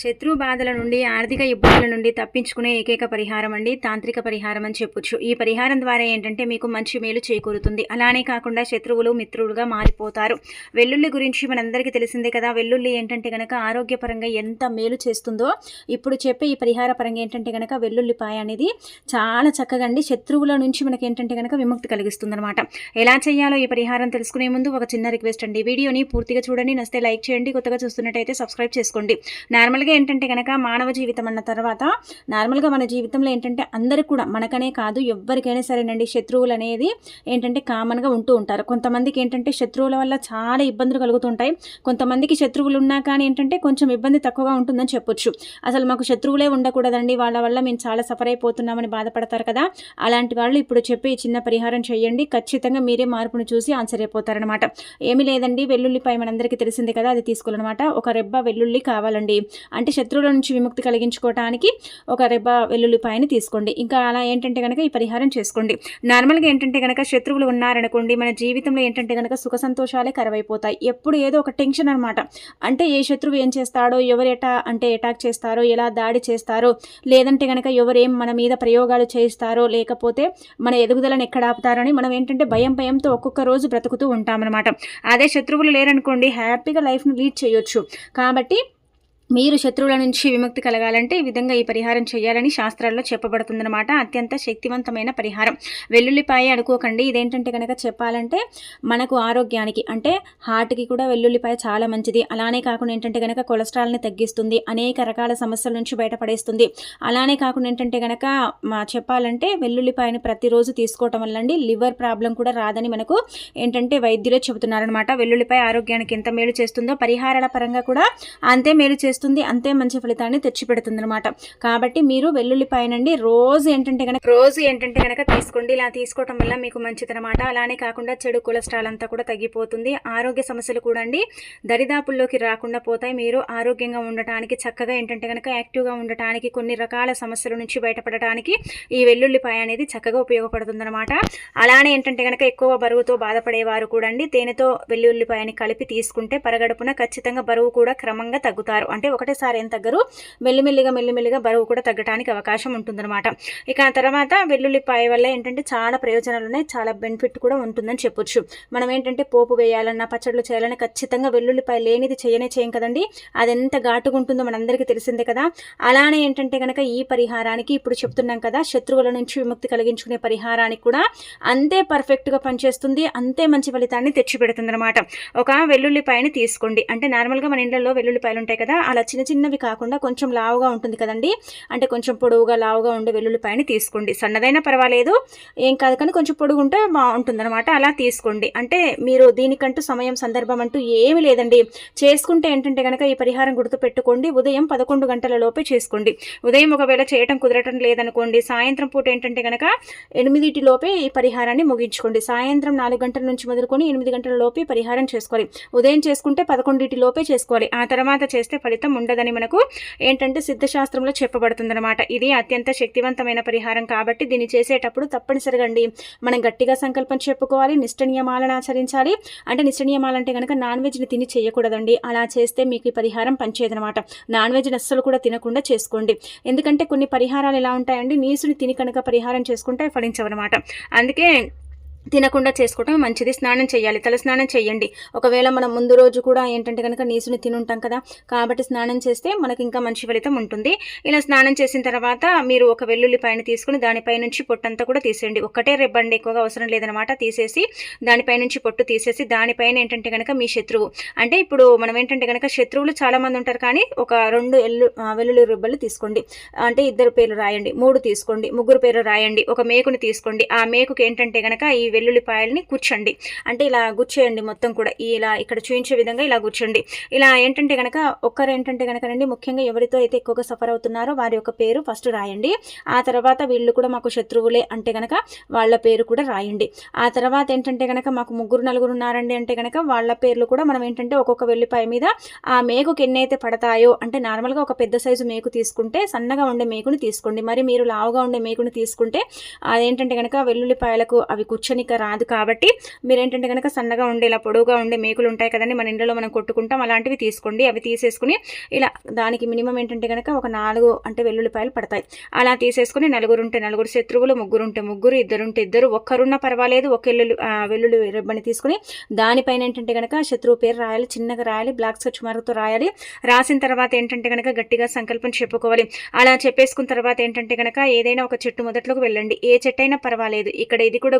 శత్రు బాధల నుండి ఆర్థిక ఇబ్బందుల నుండి తప్పించుకునే ఏకైక పరిహారం అండి తాంత్రిక పరిహారం అని చెప్పొచ్చు. ఈ పరిహారం ద్వారా ఏంటంటే మీకు మంచి మేలు చేకూరుతుంది. అలానే కాకుండా శత్రువులు మిత్రులుగా మారిపోతారు. వెల్లుల్లి గురించి మనందరికీ తెలిసిందే కదా. వెల్లుల్లి ఏంటంటే కనుక ఆరోగ్యపరంగా ఎంత మేలు చేస్తుందో ఇప్పుడు చెప్పే ఈ పరిహార పరంగా ఏంటంటే కనుక వెల్లుల్లిపాయ అనేది చాలా చక్కగా అండి. శత్రువుల నుంచి మనకి ఏంటంటే కనుక విముక్తి కలిగిస్తుంది అనమాట ఎలా చేయాలో ఈ పరిహారం తెలుసుకునే ముందు ఒక చిన్న రిక్వెస్ట్ అండి. వీడియోని పూర్తిగా చూడండి. నస్తే లైక్ చేయండి. కొత్తగా చూస్తున్నట్టయితే సబ్స్క్రైబ్ చేసుకోండి. నార్మల్గా ఏంటంటే కనుక మానవ జీవితం అన్న తర్వాత నార్మల్గా మన జీవితంలో ఏంటంటే అందరికి కూడా మనకనే కాదు ఎవ్వరికైనా సరేనండి. శత్రువులు అనేది ఏంటంటే కామన్గా ఉంటూ ఉంటారు. కొంతమందికి ఏంటంటే శత్రువుల వల్ల చాలా ఇబ్బందులు కలుగుతుంటాయి. కొంతమందికి శత్రువులు ఉన్నా కానీ ఏంటంటే కొంచెం ఇబ్బంది తక్కువగా ఉంటుందని చెప్పొచ్చు. అసలు మాకు శత్రువులే ఉండకూడదండి. వాళ్ళ వల్ల మేము చాలా సఫర్ అయిపోతున్నామని బాధపడతారు కదా. అలాంటి వాళ్ళు ఇప్పుడు చెప్పి చిన్న పరిహారం చేయండి. ఖచ్చితంగా మీరే మార్పును చూసి ఆశ్చర్యపోతారనమాట ఏమీ లేదండి. వెల్లుల్లిపై మనందరికీ తెలిసింది కదా. అది తీసుకోవాలన్నమాట. ఒక రెబ్బ వెల్లుల్లి కావాలండి. అంటే శత్రువుల నుంచి విముక్తి కలిగించుకోవటానికి ఒక రెబ్బ వెల్లుల్లిపాయని తీసుకోండి. ఇంకా అలా ఏంటంటే కనుక ఈ పరిహారం చేసుకోండి. నార్మల్గా ఏంటంటే కనుక శత్రువులు ఉన్నారనుకోండి మన జీవితంలో ఏంటంటే కనుక సుఖ సంతోషాలే కరవైపోతాయి. ఎప్పుడు ఏదో ఒక టెన్షన్ అనమాట అంటే ఏ శత్రువు ఏం చేస్తాడో ఎవరు ఎటా అంటే అటాక్ చేస్తారో ఎలా దాడి చేస్తారో లేదంటే కనుక ఎవరేం మన మీద ప్రయోగాలు చేయిస్తారో లేకపోతే మన ఎదుగుదలను ఎక్కడ ఆపుతారని మనం ఏంటంటే భయం భయంతో ఒక్కొక్క రోజు బ్రతుకుతూ ఉంటామన్నమాట. అదే శత్రువులు లేరనుకోండి హ్యాపీగా లైఫ్ను లీడ్ చేయొచ్చు. కాబట్టి మీరు శత్రువుల నుంచి విముక్తి కలగాలంటే ఈ విధంగా ఈ పరిహారం చేయాలని శాస్త్రాల్లో చెప్పబడుతుందన్నమాట. అత్యంత శక్తివంతమైన పరిహారం. వెల్లుల్లిపాయ అనుకోకండి. ఇదేంటంటే కనుక చెప్పాలంటే మనకు ఆరోగ్యానికి అంటే హార్ట్కి కూడా వెల్లుల్లిపాయ చాలా మంచిది. అలానే కాకుండా ఏంటంటే కనుక కొలెస్ట్రాల్ని తగ్గిస్తుంది. అనేక రకాల సమస్యల నుంచి బయటపడేస్తుంది. అలానే కాకుండా ఏంటంటే కనుక మా చెప్పాలంటే వెల్లుల్లిపాయను ప్రతిరోజు తీసుకోవటం వల్ల అండి లివర్ ప్రాబ్లం కూడా రాదని మనకు ఏంటంటే వైద్యులే చెబుతున్నారనమాట వెల్లుల్లిపాయ ఆరోగ్యానికి ఎంత మేలు చేస్తుందో పరిహారాల పరంగా కూడా అంతే మేలు చేస్తుంది చేస్తుంది అంతే మంచి ఫలితాన్ని తెచ్చిపెడుతుంది అనమాట కాబట్టి మీరు వెల్లుల్లిపాయనండి రోజు ఏంటంటే కనుక రోజు ఏంటంటే కనుక తీసుకోండి. ఇలా తీసుకోవటం వల్ల మీకు మంచిదనమాట అలానే కాకుండా చెడు కొలెస్ట్రాల్ అంతా కూడా తగ్గిపోతుంది. ఆరోగ్య సమస్యలు కూడా అండి దరిదాపుల్లోకి రాకుండా పోతాయి. మీరు ఆరోగ్యంగా ఉండటానికి చక్కగా ఏంటంటే కనుక యాక్టివ్గా ఉండటానికి కొన్ని రకాల సమస్యల నుంచి బయటపడటానికి ఈ వెల్లుల్లిపాయ అనేది చక్కగా ఉపయోగపడుతుంది అనమాట అలానే ఏంటంటే కనుక ఎక్కువ బరువుతో బాధపడేవారు కూడా అండి. తేనెతో వెల్లుల్లిపాయని కలిపి తీసుకుంటే పరగడుపున ఖచ్చితంగా బరువు కూడా క్రమంగా తగ్గుతారు. అంటే అంటే ఒకటేసారి ఏం తగ్గరు. మెల్లిమెల్లిగా మెల్లిమెల్లిగా బరువు కూడా తగ్గడానికి అవకాశం ఉంటుందన్నమాట. ఇక తర్వాత వెల్లుల్లిపాయ వల్ల ఏంటంటే చాలా ప్రయోజనాలు ఉన్నాయి. చాలా బెనిఫిట్ కూడా ఉంటుందని చెప్పొచ్చు. మనం ఏంటంటే పోపు వేయాలన్నా పచ్చళ్ళు చేయాలన్నా ఖచ్చితంగా వెల్లుల్లిపాయ లేనిది చేయనే చేయం కదండి. అది ఎంత ఘాటుగా ఉంటుందో మనందరికీ తెలిసిందే కదా. అలానే ఏంటంటే కనుక ఈ పరిహారానికి ఇప్పుడు చెప్తున్నాం కదా శత్రువుల నుంచి విముక్తి కలిగించుకునే పరిహారానికి కూడా అంతే పర్ఫెక్ట్గా పనిచేస్తుంది అంతే మంచి ఫలితాన్ని తెచ్చిపెడుతుంది అనమాట ఒక వెల్లుల్లిపాయని తీసుకోండి. అంటే నార్మల్గా మన ఇంట్లో వెల్లుల్లిపాయలు ఉంటాయి కదా అలా చిన్న చిన్నవి కాకుండా కొంచెం లావుగా ఉంటుంది కదండి. అంటే కొంచెం పొడవుగా లావుగా ఉండే వెల్లుల్లిపాయని తీసుకోండి. సన్నదైనా పర్వాలేదు. ఏం కాదు కానీ కొంచెం పొడుగు ఉంటే బాగుంటుంది అనమాట అలా తీసుకోండి. అంటే మీరు దీనికంటూ సమయం సందర్భం అంటూ ఏమి లేదండి. చేసుకుంటే ఏంటంటే కనుక ఈ పరిహారం గుర్తు పెట్టుకోండి ఉదయం పదకొండు గంటల లోపే చేసుకోండి. ఉదయం ఒకవేళ చేయటం కుదరటం లేదనుకోండి సాయంత్రం పూట ఏంటంటే కనుక ఎనిమిదిటి లోపే ఈ పరిహారాన్ని ముగించుకోండి. సాయంత్రం నాలుగు గంటల నుంచి మొదలుకొని ఎనిమిది గంటల లోపే పరిహారం చేసుకోవాలి. ఉదయం చేసుకుంటే పదకొండింటి లోపే చేసుకోవాలి. ఆ తర్వాత చేస్తే ఫలితం ఫలితం ఉండదని మనకు ఏంటంటే సిద్ధశాస్త్రంలో చెప్పబడుతుందన్నమాట. ఇది అత్యంత శక్తివంతమైన పరిహారం కాబట్టి దీన్ని చేసేటప్పుడు తప్పనిసరిగా అండి మనం గట్టిగా సంకల్పం చెప్పుకోవాలి నిష్ట నియమాలను ఆచరించాలి. అంటే నిష్ట నియమాలంటే కనుక నాన్ వెజ్ని తిని చేయకూడదండి. అలా చేస్తే మీకు ఈ పరిహారం పనిచేయదనమాట నాన్ వెజ్ అస్సలు కూడా తినకుండా చేసుకోండి. ఎందుకంటే కొన్ని పరిహారాలు ఎలా ఉంటాయండి? నీసుని తిని కనుక పరిహారం చేసుకుంటే ఫలించవన్నమాట. అందుకే తినకుండా చేసుకోవటం మంచిది. స్నానం చేయాలి. తల స్నానం చేయండి. ఒకవేళ మనం ముందు రోజు కూడా ఏంటంటే కనుక నీసుని తినుంటాం కదా కాబట్టి స్నానం చేస్తే మనకి ఇంకా మంచి ఫలితం ఉంటుంది. ఇలా స్నానం చేసిన తర్వాత మీరు ఒక వెల్లుల్లి పైన తీసుకుని దానిపై నుంచి పొట్టంతా కూడా తీసేయండి. ఒక్కటే రెబ్బండి ఎక్కువగా అవసరం లేదనమాట తీసేసి దానిపై నుంచి పొట్టు తీసేసి దానిపైన ఏంటంటే కనుక మీ శత్రువు. అంటే ఇప్పుడు మనం ఏంటంటే కనుక శత్రువులు చాలామంది ఉంటారు కానీ ఒక రెండు ఎల్లు వెల్లుల్లి రెబ్బలు తీసుకోండి. అంటే ఇద్దరు పేర్లు రాయండి. మూడు తీసుకోండి. ముగ్గురు పేర్లు రాయండి. ఒక మేకుని తీసుకోండి. ఆ మేకుకి ఏంటంటే కనుక ఈ వెల్లుల్లిపాయల్ని కూర్చోండి అంటే ఇలా గుచ్చేయండి మొత్తం కూడా. ఇలా ఇక్కడ చూపించే విధంగా ఇలా కూర్చోండి ఇలా ఏంటంటే కనుక ఒక్కరు ఏంటంటే కనుకనండి ముఖ్యంగా ఎవరితో అయితే ఎక్కువగా సఫర్ అవుతున్నారో వారి యొక్క పేరు ఫస్ట్ రాయండి. ఆ తర్వాత వీళ్ళు కూడా మాకు శత్రువులే అంటే కనుక వాళ్ళ పేరు కూడా రాయండి. ఆ తర్వాత ఏంటంటే కనుక మాకు ముగ్గురు నలుగురు ఉన్నారండి అంటే కనుక వాళ్ళ పేర్లు కూడా మనం ఏంటంటే ఒక్కొక్క వెల్లిపాయ మీద ఆ మేకుకి ఎన్నైతే పడతాయో అంటే నార్మల్గా ఒక పెద్ద సైజు మేకు తీసుకుంటే సన్నగా ఉండే మేకుని తీసుకోండి. మరి మీరు లావుగా ఉండే మేకుని తీసుకుంటే అదేంటంటే కనుక వెల్లుల్లిపాయలకు అవి కూర్చొని కూర్చొనిక రాదు కాబట్టి మీరు ఏంటంటే కనుక సన్నగా ఉండే ఇలా పొడవుగా ఉండే మేకులు ఉంటాయి కదండి మన ఇంట్లో మనం కొట్టుకుంటాం అలాంటివి తీసుకోండి. అవి తీసేసుకుని ఇలా దానికి మినిమం ఏంటంటే కనుక ఒక నాలుగు అంటే వెల్లుల్లిపాయలు పడతాయి. అలా తీసేసుకుని నలుగురు ఉంటే నలుగురు శత్రువులు ముగ్గురు ఉంటే ముగ్గురు ఇద్దరు ఉంటే ఇద్దరు ఒక్కరున్నా పర్వాలేదు ఒక వెల్లుల్లి వెల్లుల్లి రెబ్బని తీసుకుని దానిపైన ఏంటంటే కనుక శత్రువు పేరు రాయాలి చిన్నగా రాయాలి బ్లాక్ స్కెచ్ మార్క్తో రాయాలి. రాసిన తర్వాత ఏంటంటే కనుక గట్టిగా సంకల్పం చెప్పుకోవాలి. అలా చెప్పేసుకున్న తర్వాత ఏంటంటే కనుక ఏదైనా ఒక చెట్టు మొదట్లోకి వెళ్ళండి. ఏ చెట్టు అయినా పర్వాలేదు. ఇక్కడ ఇది కూడా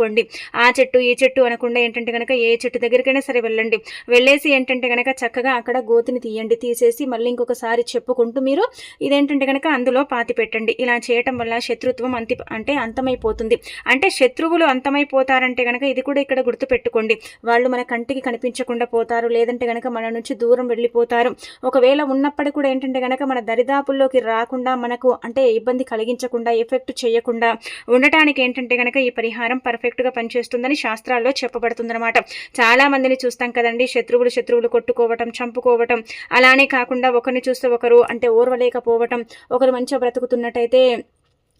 గుర్తుపెట్టుకోండి ఆ చెట్టు ఈ చెట్టు అనకుండా ఏంటంటే కనుక ఏ చెట్టు దగ్గరికైనా సరే వెళ్ళండి. వెళ్ళేసి ఏంటంటే కనుక చక్కగా అక్కడ గోతిని తీయండి. తీసేసి మళ్ళీ ఇంకొకసారి చెప్పుకుంటూ మీరు ఇదేంటంటే కనుక అందులో పాతి పెట్టండి. ఇలా చేయటం వల్ల శత్రుత్వం అంతి అంటే అంతమైపోతుంది. అంటే శత్రువులు అంతమైపోతారంటే కనుక ఇది కూడా ఇక్కడ గుర్తుపెట్టుకోండి. వాళ్ళు మన కంటికి కనిపించకుండా పోతారు. లేదంటే కనుక మన నుంచి దూరం వెళ్ళిపోతారు. ఒకవేళ ఉన్నప్పటికీ కూడా ఏంటంటే కనుక మన దరిదాపుల్లోకి రాకుండా మనకు అంటే ఇబ్బంది కలిగించకుండా ఎఫెక్ట్ చేయకుండా ఉండటానికి ఏంటంటే కనుక ఈ పరిహారం పర్ఫెక్ట్ పర్ఫెక్ట్గా పనిచేస్తుందని శాస్త్రాల్లో చెప్పబడుతుందన్నమాట. చాలా మందిని చూస్తాం కదండి శత్రువులు శత్రువులు కొట్టుకోవటం చంపుకోవటం. అలానే కాకుండా ఒకరిని చూస్తే ఒకరు అంటే ఓర్వలేకపోవటం ఒకరు మంచిగా బ్రతుకుతున్నట్టయితే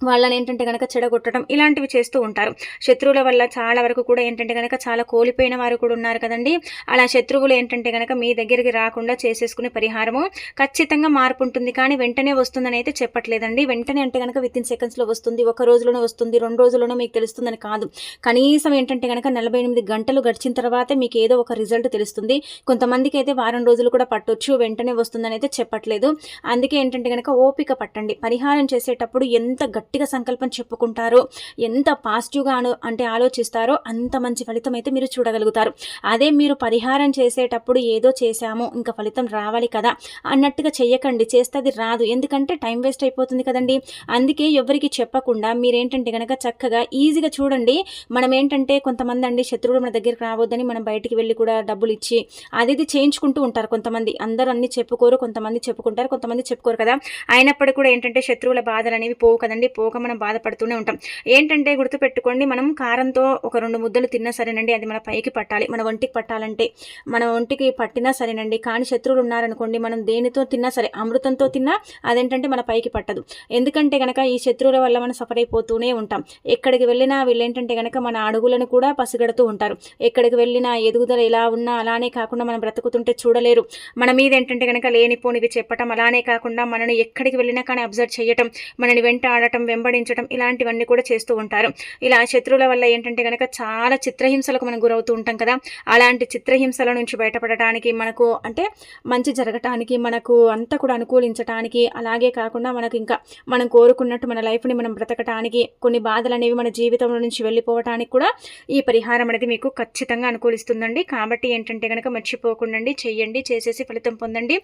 వాళ్ళని ఏంటంటే కనుక చెడగొట్టడం ఇలాంటివి చేస్తూ ఉంటారు. శత్రువుల వల్ల చాలా వరకు కూడా ఏంటంటే కనుక చాలా కోల్పోయిన వారు కూడా ఉన్నారు కదండి. అలా శత్రువులు ఏంటంటే కనుక మీ దగ్గరికి రాకుండా చేసేసుకునే పరిహారము ఖచ్చితంగా మార్పు ఉంటుంది. కానీ వెంటనే వస్తుందని అయితే చెప్పట్లేదండి. వెంటనే అంటే కనుక విత్ ఇన్ సెకండ్స్లో వస్తుంది. ఒక రోజులోనే వస్తుంది. రెండు రోజుల్లోనే మీకు తెలుస్తుందని కాదు. కనీసం ఏంటంటే కనుక నలభై ఎనిమిది గంటలు గడిచిన తర్వాతే మీకు ఏదో ఒక రిజల్ట్ తెలుస్తుంది. కొంతమందికి అయితే వారం రోజులు కూడా పట్టొచ్చు. వెంటనే వస్తుందని అయితే చెప్పట్లేదు. అందుకే ఏంటంటే కనుక ఓపిక పట్టండి. పరిహారం చేసేటప్పుడు ఎంత గట్టిగా సంకల్పం చెప్పుకుంటారో. ఎంత పాజిటివ్గా అంటే ఆలోచిస్తారో అంత మంచి ఫలితం అయితే మీరు చూడగలుగుతారు. అదే మీరు పరిహారం చేసేటప్పుడు ఏదో చేశాము ఇంకా ఫలితం రావాలి కదా అన్నట్టుగా చెయ్యకండి. చేస్తే అది రాదు. ఎందుకంటే టైం వేస్ట్ అయిపోతుంది కదండి. అందుకే ఎవరికి చెప్పకుండా మీరేంటంటే కనుక చక్కగా ఈజీగా చూడండి. మనం ఏంటంటే కొంతమంది అండి శత్రువులు మన దగ్గరికి రావద్దని మనం బయటికి వెళ్ళి కూడా డబ్బులు ఇచ్చి అది ఇది చేయించుకుంటూ ఉంటారు కొంతమంది. అందరూ అన్ని చెప్పుకోరు కొంతమంది చెప్పుకుంటారు కొంతమంది చెప్పుకోరు కదా. అయినప్పటికీ కూడా ఏంటంటే శత్రువుల బాధలు అనేవి పోవు కదండి. పోక మనం బాధపడుతూనే ఉంటాం. ఏంటంటే గుర్తుపెట్టుకోండి మనం కారంతో ఒక రెండు ముద్దలు తిన్నా సరేనండి అది మన పైకి పట్టాలి. మన ఒంటికి పట్టాలంటే మన ఒంటికి పట్టినా సరేనండి. కానీ శత్రువులు ఉన్నారనుకోండి మనం దేనితో తిన్నా సరే అమృతంతో తిన్నా అదేంటంటే మన పైకి పట్టదు. ఎందుకంటే కనుక ఈ శత్రువుల వల్ల మనం సఫర్ అయిపోతూనే ఉంటాం. ఎక్కడికి వెళ్ళినా వీళ్ళు ఏంటంటే కనుక మన అడుగులను కూడా పసిగడుతూ ఉంటారు. ఎక్కడికి వెళ్ళినా ఎదుగుదల ఎలా ఉన్నా అలానే కాకుండా మనం బ్రతుకుతుంటే చూడలేరు. మన మీద ఏంటంటే కనుక లేనిపోనివి చెప్పటం అలానే కాకుండా మనని ఎక్కడికి వెళ్ళినా కానీ అబ్జర్వ్ చేయటం మనని వెంట ఆడటం వెంబడించడం ఇలాంటివన్నీ కూడా చేస్తూ ఉంటారు. ఇలా శత్రువుల వల్ల ఏంటంటే కనుక చాలా చిత్రహింసలకు మనం గురవుతూ ఉంటాం కదా. అలాంటి చిత్రహింసల నుంచి బయటపడటానికి మనకు అంటే మంచి జరగటానికి మనకు అంతా కూడా అనుకూలించటానికి అలాగే కాకుండా మనకు ఇంకా మనం కోరుకున్నట్టు మన లైఫ్ని మనం బ్రతకటానికి కొన్ని బాధలు అనేవి మన జీవితంలో నుంచి వెళ్ళిపోవటానికి కూడా ఈ పరిహారం అనేది మీకు ఖచ్చితంగా అనుకూలిస్తుందండి. కాబట్టి ఏంటంటే కనుక మర్చిపోకుండా చెయ్యండి చేసేసి ఫలితం పొందండి.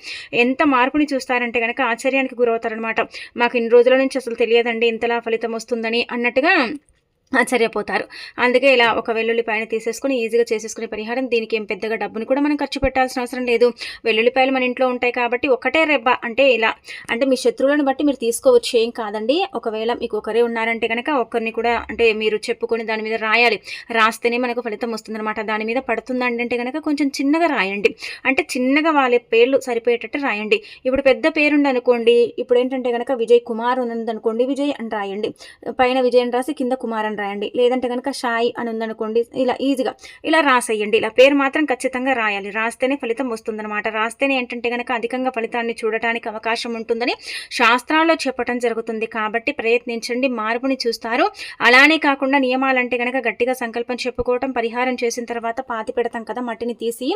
ఎంత మార్పుని చూస్తారంటే కనుక ఆశ్చర్యానికి గురవుతారనమాట మాకు ఇన్ని రోజుల నుంచి అసలు తెలియదండి ఇంతలా ఫలితం వస్తుందని అన్నట్టుగా ఆశ్చర్యపోతారు. అందుకే ఇలా ఒక వెల్లుల్లిపాయని తీసేసుకుని ఈజీగా చేసేసుకునే పరిహారం. దీనికి ఏం పెద్దగా డబ్బుని కూడా మనం ఖర్చు పెట్టాల్సిన అవసరం లేదు. వెల్లుల్లిపాయలు మన ఇంట్లో ఉంటాయి కాబట్టి ఒకటే రెబ్బ. అంటే ఇలా అంటే మీ శత్రువులను బట్టి మీరు తీసుకోవచ్చు. ఏం కాదండి. ఒకవేళ మీకు ఒకరే ఉన్నారంటే కనుక ఒకరిని కూడా అంటే మీరు చెప్పుకొని దాని మీద రాయాలి. రాస్తేనే మనకు ఫలితం వస్తుందన్నమాట. దాని మీద పడుతుందండి అంటే కనుక కొంచెం చిన్నగా రాయండి. అంటే చిన్నగా వాళ్ళ పేర్లు సరిపోయేటట్టు రాయండి. ఇప్పుడు పెద్ద పేరుండి అనుకోండి ఇప్పుడు ఏంటంటే కనుక విజయ్ కుమార్ ఉందనుకోండి విజయ్ అని రాయండి. పైన విజయ్ అని రాసి కింద కుమార్ అని రాయండి. లేదంటే కనుక షాయి అని ఉందనుకోండి ఇలా ఈజీగా ఇలా రాసేయండి. ఇలా పేరు మాత్రం ఖచ్చితంగా రాయాలి. రాస్తేనే ఫలితం వస్తుందన్నమాట. రాస్తేనే ఏంటంటే కనుక అధికంగా ఫలితాన్ని చూడటానికి అవకాశం ఉంటుందని శాస్త్రాల్లో చెప్పడం జరుగుతుంది. కాబట్టి ప్రయత్నించండి. మార్పుని చూస్తారు. అలానే కాకుండా నియమాలంటే కనుక గట్టిగా సంకల్పం చెప్పుకోవటం పరిహారం చేసిన తర్వాత పాతి పెడతాం కదా మట్టిని తీసి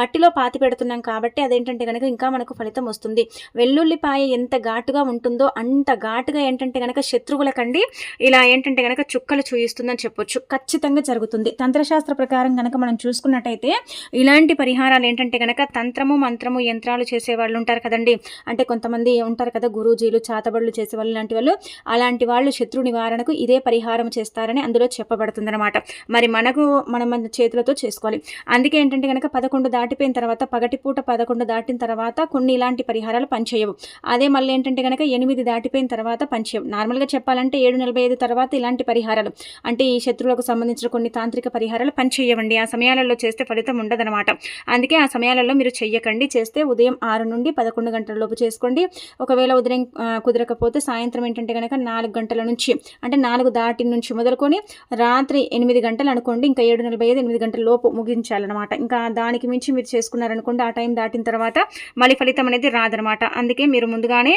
మట్టిలో పాతి పెడుతున్నాం కాబట్టి అదేంటంటే కనుక ఇంకా మనకు ఫలితం వస్తుంది. వెల్లుల్లిపాయ ఎంత ఘాటుగా ఉంటుందో అంత ఘాటుగా ఏంటంటే కనుక శత్రువులకండి. ఇలా ఏంటంటే కనుక చుక్కలు చూయిస్తుందని చెప్పొచ్చు. ఖచ్చితంగా జరుగుతుంది. తంత్రశాస్త్ర ప్రకారం కనుక మనం చూసుకున్నట్టయితే ఇలాంటి పరిహారాలు ఏంటంటే కనుక తంత్రము మంత్రము యంత్రాలు చేసే వాళ్ళు ఉంటారు కదండి. అంటే కొంతమంది ఉంటారు కదా గురూజీలు చాతబడులు చేసే వాళ్ళు ఇలాంటి వాళ్ళు అలాంటి వాళ్ళు శత్రు నివారణకు ఇదే పరిహారం చేస్తారని అందులో చెప్పబడుతుంది అనమాట మరి మనకు మనం మన చేతులతో చేసుకోవాలి. అందుకే ఏంటంటే కనుక పదకొండు దాటిపోయిన తర్వాత పగటిపూట పదకొండు దాటిన తర్వాత కొన్ని ఇలాంటి పరిహారాలు పనిచేయవు. అదే మళ్ళీ ఏంటంటే కనుక ఎనిమిది దాటిపోయిన తర్వాత పనిచేయవు. నార్మల్గా చెప్పాలంటే ఏడు నలభై ఐదు తర్వాత ఇలాంటి పరిహారాలు. అంటే ఈ శత్రువులకు సంబంధించిన కొన్ని తాంత్రిక పరిహారాలు పనిచేయవండి. ఆ సమయాలలో చేస్తే ఫలితం ఉండదనమాట అందుకే ఆ సమయాలలో మీరు చెయ్యకండి. చేస్తే ఉదయం ఆరు నుండి పదకొండు గంటల లోపు చేసుకోండి. ఒకవేళ ఉదయం కుదరకపోతే సాయంత్రం ఏంటంటే కనుక నాలుగు గంటల నుంచి అంటే నాలుగు దాటి నుంచి మొదలుకొని రాత్రి ఎనిమిది గంటలు అనుకోండి. ఇంకా ఏడు నలభై ఐదు ఎనిమిది గంటల లోపు ముగించాలన్నమాట. ఇంకా దానికి మించి మీరు చేసుకున్నారనుకోండి ఆ టైం దాటిన తర్వాత మళ్ళీ ఫలితం అనేది రాదనమాట అందుకే మీరు ముందుగానే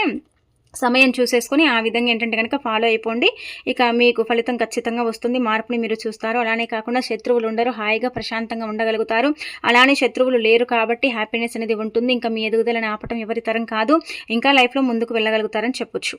సమయం చూసేసుకొని ఆ విధంగా ఏంటంటే కనుక ఫాలో అయిపోండి. ఇక మీకు ఫలితం ఖచ్చితంగా వస్తుంది. మార్పుని మీరు చూస్తారు. అలానే కాకుండా శత్రువులు ఉండరు. హాయిగా ప్రశాంతంగా ఉండగలుగుతారు. అలానే శత్రువులు లేరు కాబట్టి హ్యాపీనెస్ అనేది ఉంటుంది. ఇంకా మీ ఎదుగుదలని ఆపటం ఎవరి తరం కాదు. ఇంకా లైఫ్లో ముందుకు వెళ్ళగలుగుతారని చెప్పొచ్చు.